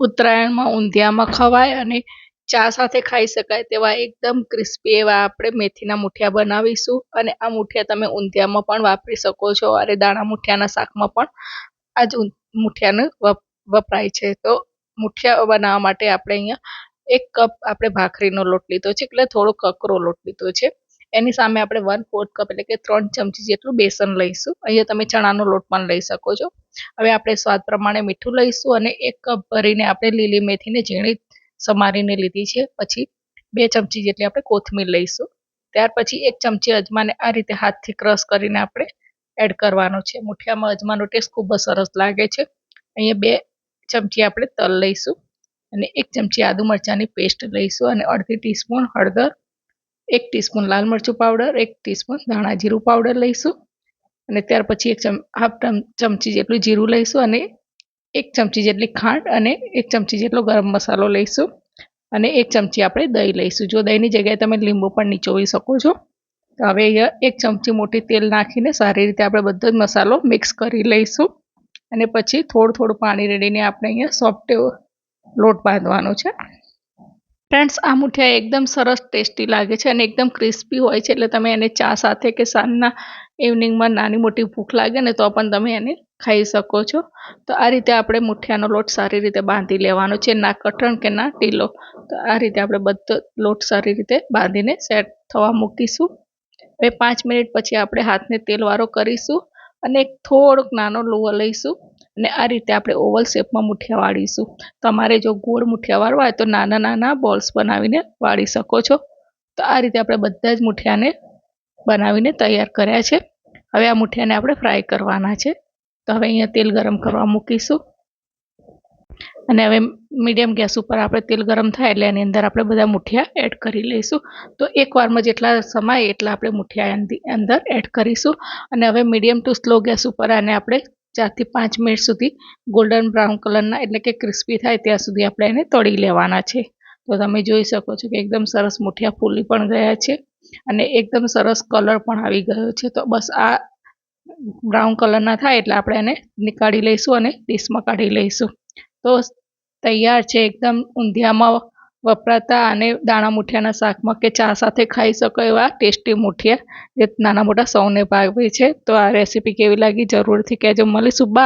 ઉત્તરાયણમાં ઊંધિયામાં ખવાય અને ચા સાથે ખાઈ શકાય તેવા એકદમ ક્રિસ્પી એવા આપણે મેથીના મુઠિયા બનાવીશું. અને આ મુઠિયા તમે ઊંધિયામાં પણ વાપરી શકો છો. અને દાણા મુઠિયાના શાકમાં પણ આ જ મુઠિયાને વપરાય છે. તો મુઠિયા બનાવવા માટે આપણે અહીંયા એક કપ આપણે ભાખરીનો લોટ લીધો છે. એટલે થોડો કકરો લોટ લીધો છે. એની સામે આપણે વન ફોર્થ કપ એટલે કે ત્રણ ચમચી જેટલું બેસન લઈશું. અહીંયા તમે ચણાનો લોટ પણ લઈ શકો છો. હવે આપણે સ્વાદ પ્રમાણે મીઠું લઈશું અને એક કપ ભરીને આપણે લીલી મેથીને ઝીણી સમારીને લીધી છે. પછી બે ચમચી જેટલી આપણે કોથમીર લઈશું. ત્યાર પછી એક ચમચી અજમાને આ રીતે હાથથી ક્રશ કરીને આપણે એડ કરવાનો છે. મુઠિયામાં અજમાનો ટેસ્ટ ખૂબ જ સરસ લાગે છે. અહીંયા બે ચમચી આપણે તલ લઈશું અને એક ચમચી આદુ મરચાંની પેસ્ટ લઈશું અને અડધી ટીસ્પૂન હળદર એક ટીસ્પૂન લાલ મરચું પાવડર એક ટીસ્પૂન ધાણા જીરું પાવડર લઈશું. અને ત્યાર પછી એક હાફ ચમચી જેટલું જીરું લઈશું અને એક ચમચી જેટલી ખાંડ અને એક ચમચી જેટલો ગરમ મસાલો લઈશું. અને એક ચમચી આપણે દહીં લઈશું. જો દહીંની જગ્યાએ તમે લીંબુ પણ નીચોવી શકો છો. તો હવે અહીંયા એક ચમચી મોટી તેલ નાખીને સારી રીતે આપણે બધો જ મસાલો મિક્સ કરી લઈશું. અને પછી થોડું થોડું પાણી રેડીને આપણે અહીંયા સોફ્ટ લોટ બાંધવાનો છે. ફ્રેન્ડ્સ, આ મુઠિયા એકદમ સરસ ટેસ્ટી લાગે છે અને એકદમ ક્રિસ્પી હોય છે. એટલે તમે એને ચા સાથે કે સાંજના ઇવનિંગમાં નાની મોટી ભૂખ લાગે ને તો પણ તમે એને ખાઈ શકો છો. તો આ રીતે આપણે મુઠિયાનો લોટ સારી રીતે બાંધી લેવાનો છે, ના કઠણ કે ના ઢીલો. તો આ રીતે આપણે બધો, લોટ સારી રીતે બાંધીને સેટ થવા મૂકીશું. હવે પાંચ મિનિટ પછી આપણે હાથને તેલવાળો કરીશું અને એક થોડોક નાનો લોહો લઈશું. અને આ રીતે આપણે ઓવલ શેપમાં મુઠિયા વાળીશું. તમારે જો ગોળ મુઠિયા વાળવા હોય તો નાના નાના બોલ્સ બનાવીને વાળી શકો છો. તો આ રીતે આપણે બધા જ મુઠિયાને બનાવીને તૈયાર કર્યા છે. હવે આ મુઠિયાને આપણે ફ્રાય કરવાના છે. તો હવે અહીંયા તેલ ગરમ કરવા મૂકીશું. અને હવે મીડિયમ ગેસ ઉપર આપણે તેલ ગરમ થાય એટલે એની અંદર આપણે બધા મુઠિયા એડ કરી લઈશું. તો એકવારમાં જેટલા સમાય એટલા આપણે મુઠિયા અંદર એડ કરીશું. અને હવે મીડિયમ ટુ સ્લો ગેસ ઉપર આને આપણે ચારથી પાંચ મિનિટ સુધી ગોલ્ડન બ્રાઉન કલરના એટલે કે ક્રિસ્પી થાય ત્યાં સુધી આપણે એને તળી લેવાના છે. તો તમે જોઈ શકો છો કે એકદમ સરસ મુઠિયા ફૂલી પણ ગયા છે અને એકદમ સરસ કલર પણ આવી ગયો છે. તો બસ આ બ્રાઉન કલરના થાય એટલે આપણે એને નીકાળી લઈશું અને ડીશમાં કાઢી લઈશું. તો તૈયાર છે એકદમ ઊંધિયામાં વપરાતા અને દાણા મુઠિયાના શાકમાં કે ચા સાથે ખાઈ શકો એવા ટેસ્ટી મુઠિયા જે નાના મોટા સૌને ભાવે છે. તો આ રેસીપી કેવી લાગી જરૂરથી કહેજો. મળીશું. બા